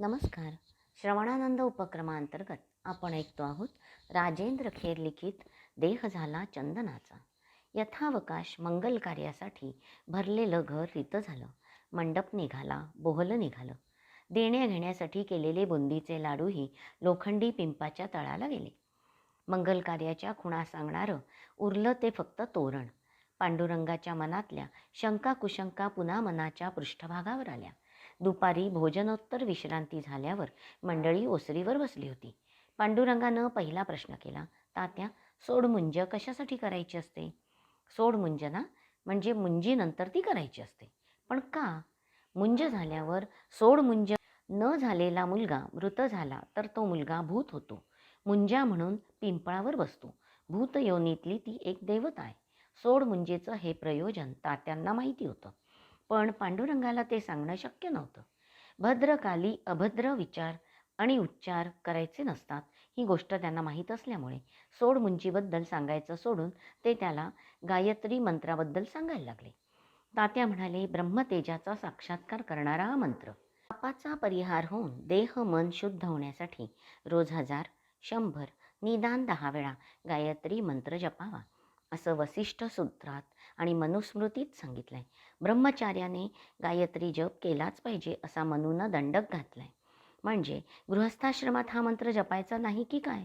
नमस्कार. श्रवणानंद उपक्रमांतर्गत आपण ऐकतो आहोत राजेंद्र खेर लिखित देह झाला चंदनाचा. यथावकाश मंगल कार्यासाठी भरलेलं घर रित झालं. मंडप निघाला बोहलं निघालं. देण्या घेण्यासाठी केलेले बुंदीचे लाडूही लोखंडी पिंपाच्या तळाला गेले. मंगल कार्याच्या खुणा सांगणारं उरलं ते फक्त तोरण. पांडुरंगाच्या मनातल्या शंका कुशंका पुन्हा मनाच्या पृष्ठभागावर आल्या. दुपारी भोजनोत्तर विश्रांती झाल्यावर मंडळी ओसरीवर बसली होती. पांडुरंगानं पहिला प्रश्न केला तात्या सोडमुंज कशासाठी करायची असते? सोड मुंजना म्हणजे मुंजीनंतर ती करायची असते. पण का? मुंज झाल्यावर सोडमुंज न झालेला मुलगा मृत झाला तर तो मुलगा भूत होतो. मुंजा म्हणून पिंपळावर बसतो. भूत योनीतली ती एक देवता आहे. सोडमुंजेचं हे प्रयोजन तात्यांना माहिती होतं. पण पांडुरंगाला ते सांगणं शक्य नव्हतं. भद्रकाली अभद्र विचार आणि उच्चार करायचे नसतात ही गोष्ट त्यांना माहीत असल्यामुळे सोडमुंजीबद्दल सांगायचं सोडून ते त्याला गायत्री मंत्राबद्दल सांगायला लागले. तात्या म्हणाले ब्रह्मतेजाचा साक्षात्कार करणारा हा मंत्र. पापाचा परिहार होऊन देह मन शुद्ध होण्यासाठी रोज हजार शंभर निदान दहा वेळा गायत्री मंत्र जपावा. असं वसिष्ठ सूत्रात आणि मनुस्मृतीत सांगितलं आहे ब्रह्मचार्याने गायत्री जप केलाच पाहिजे असा मनूनं दंडक घातला आहे म्हणजे गृहस्थाश्रमात हा मंत्र जपायचा नाही की काय?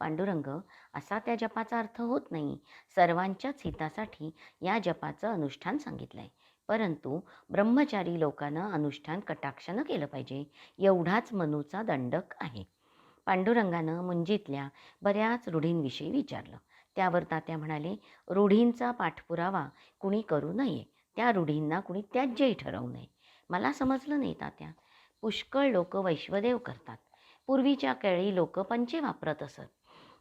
पांडुरंग असा त्या जपाचा अर्थ होत नाही. सर्वांच्याच हितासाठी या जपाचं अनुष्ठान सांगितलं आहे परंतु ब्रह्मचारी लोकांना अनुष्ठान कटाक्षानं केलं पाहिजे. एवढाच मनूचा दंडक आहे. पांडुरंगानं मुंजीतल्या बऱ्याच रूढींविषयी विचारलं. त्यावर तात्या म्हणाले रूढींचा पाठपुरावा कुणी करू नये. त्या रूढींना कुणी त्याज्यही ठरवू नये. मला समजलं नाही तात्या. पुष्कळ लोक वैश्वदेव करतात. पूर्वीच्या केळी लोक पंचे वापरत असत.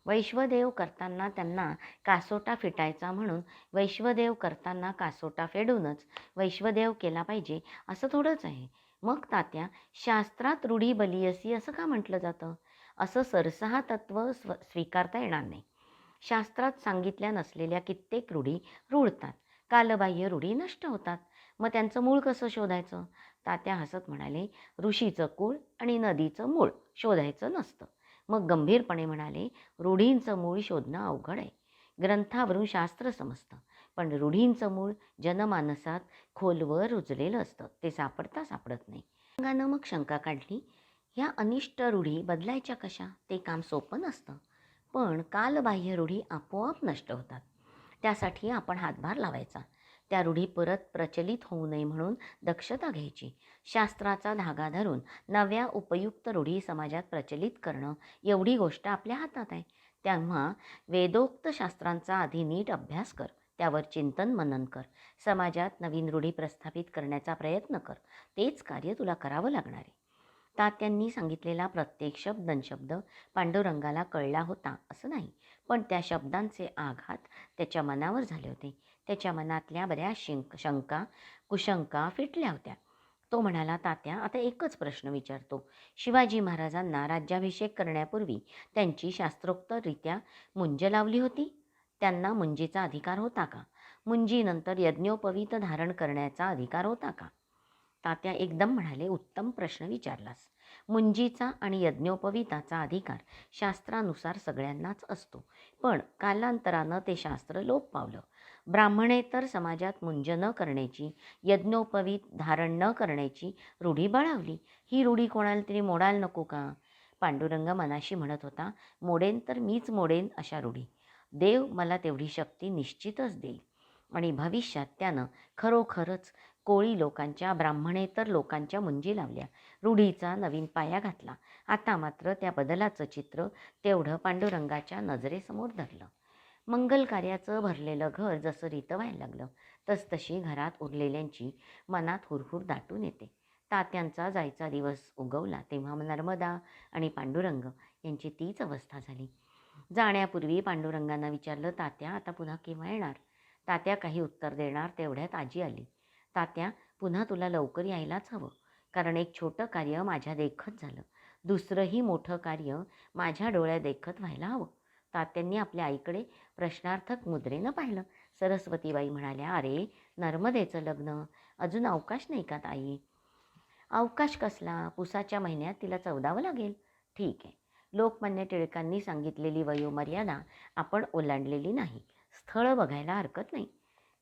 वैश्वदेव करताना त्यांना कासोटा फिटायचा म्हणून वैश्वदेव करताना कासोटा फेडूनच वैश्वदेव केला पाहिजे असं थोडंच आहे. मग तात्या शास्त्रात रूढी बलियसी असं का म्हटलं जातं? असं सरसहा तत्त्व स्व स्वीकारता येणार नाही. शास्त्रात सांगितल्या नसलेल्या कित्येक रूढी रुळतात. कालबाह्य रूढी नष्ट होतात. मग त्यांचं मूळ कसं शोधायचं? तात्या हसत म्हणाले ऋषीचं कुळ आणि नदीचं मूळ शोधायचं नसतं. मग गंभीरपणे म्हणाले रूढींचं मूळ शोधणं अवघड आहे. ग्रंथावरून शास्त्र समजतं. पण रूढींचं मूळ जनमानसात खोलवर रुजलेलं असतं. ते सापडता सापडत नाही. अंगानं मग शंका काढली ह्या अनिष्ट रूढी बदलायच्या कशा? ते काम सोपं नसतं. पण कालबाह्य रूढी आपोआप नष्ट होतात. त्यासाठी आपण हातभार लावायचा. त्या रूढी परत प्रचलित होऊ नये म्हणून दक्षता घ्यायची. शास्त्राचा धागा धरून नव्या उपयुक्त रूढी समाजात प्रचलित करणं एवढी गोष्ट आपल्या हातात आहे. तेव्हा वेदोक्त शास्त्रांचा आधी नीट अभ्यास कर. त्यावर चिंतन मनन कर. समाजात नवीन रूढी प्रस्थापित करण्याचा प्रयत्न कर. तेच कार्य तुला करावं लागणार आहे. तात्यांनी सांगितलेला प्रत्येक शब्द शब्द पांडुरंगाला कळला होता असं नाही. पण त्या शब्दांचे आघात त्याच्या मनावर झाले होते. त्याच्या मनातल्या बऱ्याच शिंक शंका कुशंका फिटल्या होत्या. तो म्हणाला तात्या आता एकच प्रश्न विचारतो. शिवाजी महाराजांना राज्याभिषेक करण्यापूर्वी त्यांची शास्त्रोक्तरित्या मुंज लावली होती? त्यांना मुंजीचा अधिकार होता का? मुंजीनंतर यज्ञोपवीत धारण करण्याचा अधिकार होता का? तात्या एकदम म्हणाले उत्तम प्रश्न विचारलास. मुंजीचा आणि यज्ञोपवीताचा अधिकार शास्त्रानुसार सगळ्यांनाच असतो. पण कालांतरानं ते शास्त्र लोप पावलं. ब्राह्मणेतर समाजात मुंज न करण्याची यज्ञोपवीत धारण न करण्याची रूढी बळावली. ही रूढी कोणाला तरी मोडायला नको का? पांडुरंग मनाशी म्हणत होता मोडेन तर मीच मोडेन अशा रूढी. देव मला तेवढी शक्ती निश्चितच देईल. आणि भविष्यात त्यानं खरोखरच कोळी लोकांच्या ब्राह्मणेतर लोकांच्या मुंजी लावल्या. रूढीचा नवीन पाया घातला. आता मात्र त्या बदलाचं चित्र तेवढं पांडुरंगाच्या नजरेसमोर धरलं. मंगल कार्याचं भरलेलं घर जसं रीतं व्हायला लागलं तसतशी घरात उरलेल्यांची मनात हुरहुर दाटून येते. तात्यांचा जायचा दिवस उगवला तेव्हा नर्मदा आणि पांडुरंग यांची तीच अवस्था झाली. जाण्यापूर्वी पांडुरंगांना विचारलं तात्या आता पुन्हा केव्हा येणार? तात्या काही उत्तर देणार तेवढ्यात आजी आली. तात्या पुन्हा तुला लवकर यायलाच हवं. कारण एक छोटं कार्य माझ्या देखत झालं. दुसरंही मोठं कार्य माझ्या डोळ्या देखत व्हायला हवं. तात्यांनी आपल्या आईकडे प्रश्नार्थक मुद्रेनं पाहिलं. सरस्वतीबाई म्हणाल्या अरे नर्मदेचं लग्न. अजून अवकाश नाही का ताई? अवकाश कसला? पुसाच्या महिन्यात तिला चौदावं लागेल. ठीक आहे. लोकमान्य टिळकांनी सांगितलेली वयोमर्यादा आपण ओलांडलेली नाही. स्थळ बघायला हरकत नाही.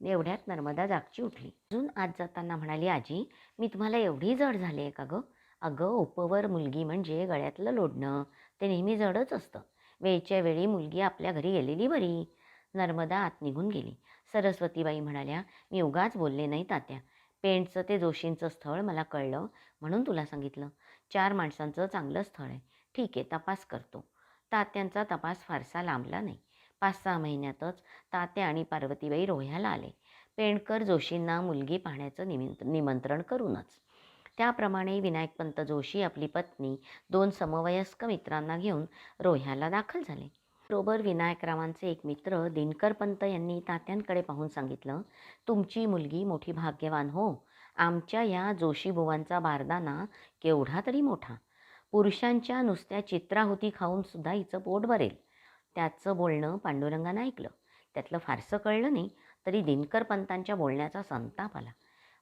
एवढ्यात नर्मदा जागची उठली. अजून आज जाताना म्हणाली आजी मी तुम्हाला एवढी जड झाली आहे का गं? अगं उपवर मुलगी म्हणजे गळ्यातलं लोढणं. ते नेहमी जडच असतं. वेळच्या वेळी मुलगी आपल्या घरी गेलेली बरी. नर्मदा आत निघून गेली. सरस्वतीबाई म्हणाल्या मी उगाच बोलले नाही तात्या. पेंटचं ते जोशींचं स्थळ मला कळलं म्हणून तुला सांगितलं. चार माणसांचं चांगलं स्थळ आहे. ठीक आहे तपास करतो. तात्यांचा तपास फारसा लांबला नाही. पाच सहा महिन्यातच तात्या आणि पार्वतीबाई रोह्याला आले. पेंडकर जोशींना मुलगी पाहण्याचं निमिंत निमंत्रण करूनच. त्याप्रमाणे विनायकपंत जोशी आपली पत्नी दोन समवयस्क मित्रांना घेऊन रोह्याला दाखल झाले. बरोबर विनायकरावांचे एक मित्र दिनकरपंत यांनी तात्यांकडे पाहून सांगितलं तुमची मुलगी मोठी भाग्यवान हो. आमच्या या जोशीबुवांचा बारदाना केवढा तरी मोठा. पुरुषांच्या नुसत्या चित्राहुती खाऊन सुद्धा हिचं पोट भरेल. त्याचं बोलणं पांडुरंगानं ऐकलं. त्यातलं फारसं कळलं नाही तरी दिनकर पंतांच्या बोलण्याचा संताप आला.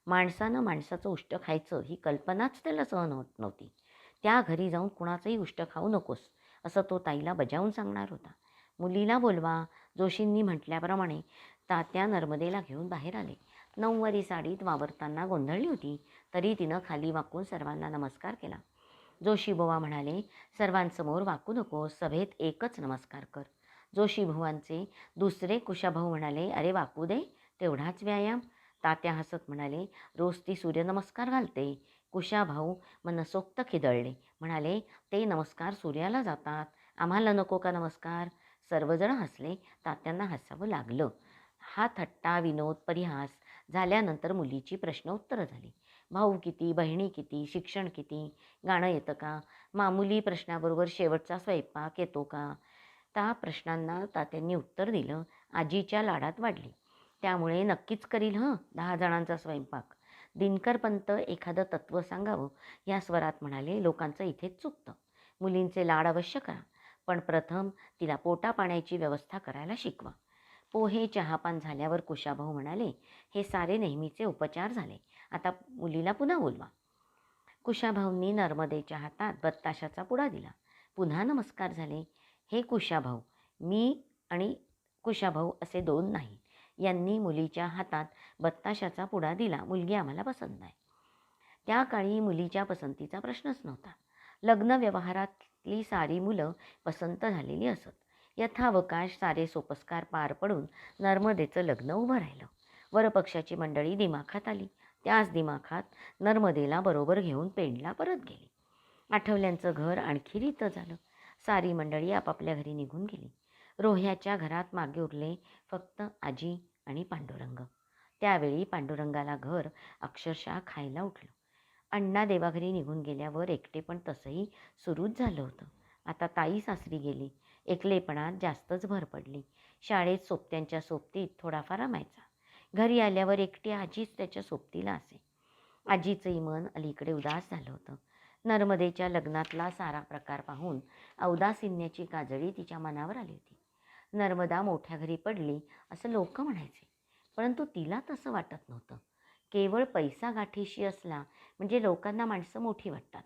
माणसानं माणसाचं उष्ट खायचं ही कल्पनाच त्याला सहन होत नव्हती. त्या घरी जाऊन कुणाचंही उष्ट खाऊ नकोस असं तो ताईला बजावून सांगणार होता. मुलीला बोलवा जोशींनी म्हटल्याप्रमाणे तात्या नर्मदेला घेऊन बाहेर आले. नऊवारी साडीत वावरताना गोंधळली होती तरी तिनं खाली वाकून सर्वांना नमस्कार केला. जोशीबुवा म्हणाले सर्वांसमोर वाकू नको सभेत एकच नमस्कार कर. जोशीभुवांचे दुसरे कुशाभाऊ म्हणाले अरे वाकू दे तेवढाच व्यायाम. तात्या हसत म्हणाले रोज ती सूर्यनमस्कार घालते. कुशाभाऊ मनसोक्त खिदळले म्हणाले ते नमस्कार सूर्याला जातात आम्हाला नको का नमस्कार? सर्वजण हसले तात्यांना हसावं लागलं. हा थट्टा विनोद परिहास झाल्यानंतर मुलीची प्रश्न उत्तरं झाली. भाऊ किती? बहिणी किती? शिक्षण किती? गाणं येतं का? मामुली प्रश्नाबरोबर शेवटचा स्वयंपाक येतो का? त्या प्रश्नांना तात्यांनी उत्तर दिलं. आजीच्या लाडात वाढली. त्यामुळे नक्कीच करील हं? दहा जणांचा स्वयंपाक. दिनकरपंत एखादं तत्त्व सांगावं. या स्वरात म्हणाले लोकांचं इथेच चुकतं. मुलींचे लाड अवश्य करा. पण प्रथम तिला पोटा पाण्याची व्यवस्था करायला शिकवा. पोहे चहापान झाल्यावर कुशाभाऊ म्हणाले हे सारे नेहमीचे उपचार झाले. आता मुलीला पुन्हा बोलवा. कुशाभाऊंनी नर्मदेच्या हातात बत्ताशाचा पुडा दिला. पुन्हा नमस्कार झाले. हे कुशाभाऊ मी आणि कुशाभाऊ असे दोन नाही. यांनी मुलीच्या हातात बत्ताशाचा पुडा दिला. मुलगी आम्हाला पसंत नाही. त्या काळी मुलीच्या पसंतीचा प्रश्नच नव्हता. लग्न व्यवहारातली सारी मुलं पसंत झालेली असत. यथावकाश सारे सोपस्कार पार पडून नर्मदेचं लग्न उभं राहिलं. वरपक्षाची मंडळी दिमाखात आली. त्याच दिमाखात नर्मदेला बरोबर घेऊन पेंडला परत गेली. आठवल्यांचं घर आणखी रितं झालं. सारी मंडळी आपापल्या घरी निघून गेली. रोह्याच्या घरात मागे उरले फक्त आजी आणि पांडुरंग. त्यावेळी पांडुरंगाला घर अक्षरशः खायला उठलं. अण्णा देवाघरी निघून गेल्यावर एकटे पण तसंही सुरूच झालं होतं. आता ताई सासरी गेली. एकलेपणात जास्तच भर पडली. शाळेत सोबत्यांच्या सोबतीत थोडाफार रमायचा. घरी आल्यावर एकटी आजीच त्याच्या सोबतीला असे. आजीचंही मन अलीकडे उदास झालं होतं. नर्मदेच्या लग्नातला सारा प्रकार पाहून औदासिन्याची काजळी तिच्या मनावर आली होती. नर्मदा मोठ्या घरी पडली असं लोक म्हणायचे परंतु तिला तसं वाटत नव्हतं. केवळ पैसा गाठीशी असला म्हणजे लोकांना माणसं मोठी वाटतात.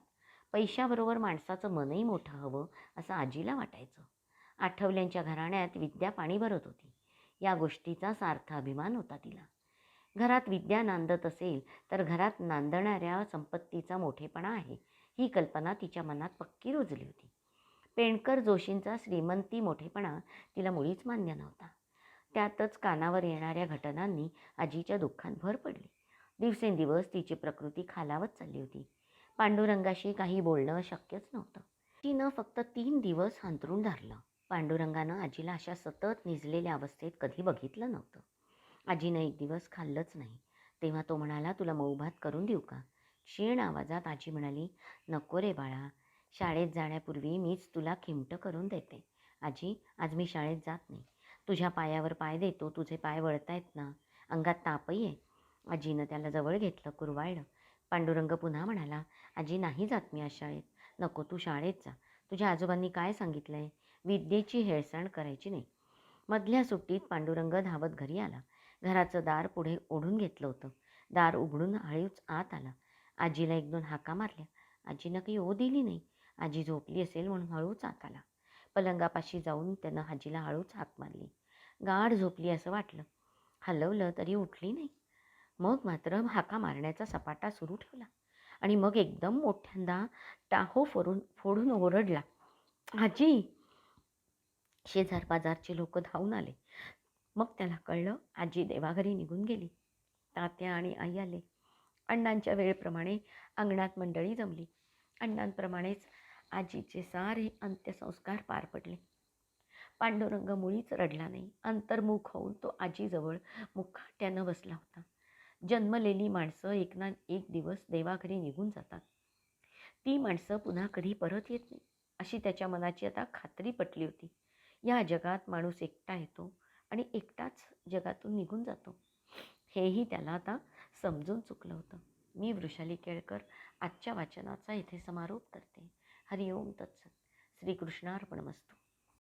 पैशाबरोबर माणसाचं मनही मोठं हवं असं आजीला वाटायचं. आठवल्यांच्या घराण्यात विद्या पाणी भरत होती. या गोष्टीचा सार्थ अभिमान होता तिला. घरात विद्या नांदत असेल तर घरात नांदणाऱ्या संपत्तीचा मोठेपणा आहे ही कल्पना तिच्या मनात पक्की रुजली होती. पेणकर जोशींचा श्रीमंती मोठेपणा तिला मुळीच मान्य नव्हता. त्यातच कानावर येणाऱ्या घटनांनी आजीच्या दुःखात भर पडली. दिवसेंदिवस तिची प्रकृती खालावत चालली होती. पांडुरंगाशी काही बोलणं शक्यच नव्हतं. तिनं फक्त तीन दिवस अंतरून धरलं. पांडुरंगानं आजीला अशा सतत निजलेल्या अवस्थेत कधी बघितलं नव्हतं. आजीनं एक दिवस खाल्लंच नाही. तेव्हा तो म्हणाला तुला मऊभात करून देऊ का? क्षीण आवाजात आजी म्हणाली नको रे बाळा. शाळेत जाण्यापूर्वी मीच तुला खिमटं करून देते. आजी आज मी शाळेत जात नाही. तुझ्या पायावर पाय देतो. तुझे पाय वळतायत ना. अंगात तापही आहे. आजीनं त्याला जवळ घेतलं कुरवाळलं. पांडुरंग पुन्हा म्हणाला आजी नाही जात मी आज शाळेत. नको तू शाळेत जा. तुझ्या आजोबांनी काय सांगितलं आहे विद्येची हेळसांड करायची नाही. मधल्या सुट्टीत पांडुरंग धावत घरी आला. घराचं दार पुढे ओढून घेतलं होतं. दार उघडून हळूच आत आला. आजीला एक दोन हाका मारल्या. आजीनं काही ओ दिली नाही. आजी झोपली असेल म्हणून हळूच आत आला. पलंगापाशी जाऊन त्यानं आजीला हळूच हाक मारली. गाढ झोपली असं वाटलं. हलवलं तरी उठली नाही. मग मात्र हाका मारण्याचा सपाटा सुरू ठेवला आणि मग एकदम मोठ्यांदा टाहो फोडून फोडून ओरडला. आजी. शेजार बाजारचे लोक धावून आले. मग त्याला कळलं आजी देवाघरी निघून गेली. तात्या आणि आई आले. अण्णांच्या वेळेप्रमाणे अंगणात मंडळी जमली. अण्णांप्रमाणेच आजीचे सारे अंत्यसंस्कार पार पडले. पांडुरंग मुळीच रडला नाही. अंतर्मुख होऊन तो आजीजवळ मुखाट्यानं बसला होता. जन्मलेली माणसं एक ना एक दिवस देवाकडे निघून जातात. ती माणसं पुन्हा कधी परत येत नाही अशी त्याच्या मनाची आता खात्री पटली होती. या जगात माणूस एकटा येतो आणि एकटाच जगातून निघून जातो. हेही त्याला आता समजून चुकलं होतं. मी वृषाली केळकर आजच्या वाचनाचा इथे समारोप करते. हरिओम तत्सत. श्रीकृष्णार्पणमस्तू.